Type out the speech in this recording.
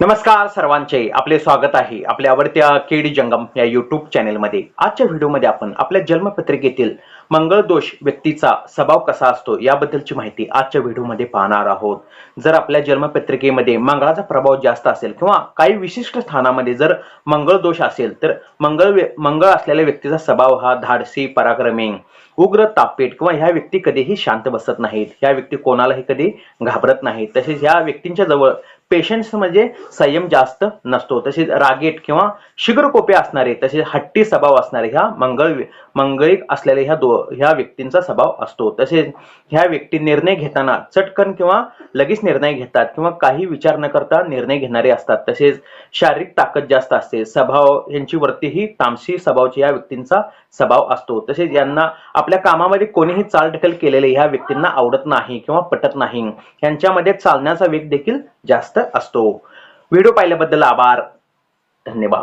नमस्कार सर्वांचे. आपले स्वागत आहे आपल्या आवडत्या केडी जंगम या युट्यूब चॅनेलमध्ये आजच्या व्हिडिओमध्ये आपण आपल्या जन्मपत्रिकेतील मंगळ दोष व्यक्तीचा स्वभाव कसा असतो याबद्दलची माहिती आजच्या व्हिडिओमध्ये पाहणार आहोत. जर आपल्या जन्मपत्रिकेमध्ये मंगळाचा प्रभाव जास्त असेल किंवा काही विशिष्ट स्थानामध्ये जर मंगळ दोष असेल तर मंगळ व्य- मंगळ असलेल्या व्यक्तीचा स्वभाव हा धाडसी पराक्रमी उग्र तापेट किंवा ह्या व्यक्ती कधीही शांत बसत नाहीत. ह्या व्यक्ती कोणालाही कधी घाबरत नाहीत. तसेच ह्या व्यक्तींच्या जवळ पेशन्स म्हणजे संयम जास्त नसतो. तसेच रागेट किंवा शीघ्रकोपे असणारे तसेच हट्टी स्वभाव असणारे ह्या मंगळ मंगळिक असलेल्या ह्या दो ह्या व्यक्तींचा स्वभाव असतो. तसेच ह्या व्यक्ती निर्णय घेताना चटकन किंवा लगेच निर्णय घेतात किंवा काही विचार न करता निर्णय घेणारे असतात. तसेच शारीरिक ताकद जास्त असते. स्वभाव यांची वृत्ती ही तामसी स्वभावची या व्यक्तींचा स्वभाव असतो. तसेच यांना आपल्या कामामध्ये कोणीही चालढकल केलेले ह्या व्यक्तींना आवडत नाही किंवा पटत नाही. यांच्यामध्ये चालण्याचा वेग देखील जास्त असतो. व्हिडिओ पाहिल्याबद्दल आभार. धन्यवाद.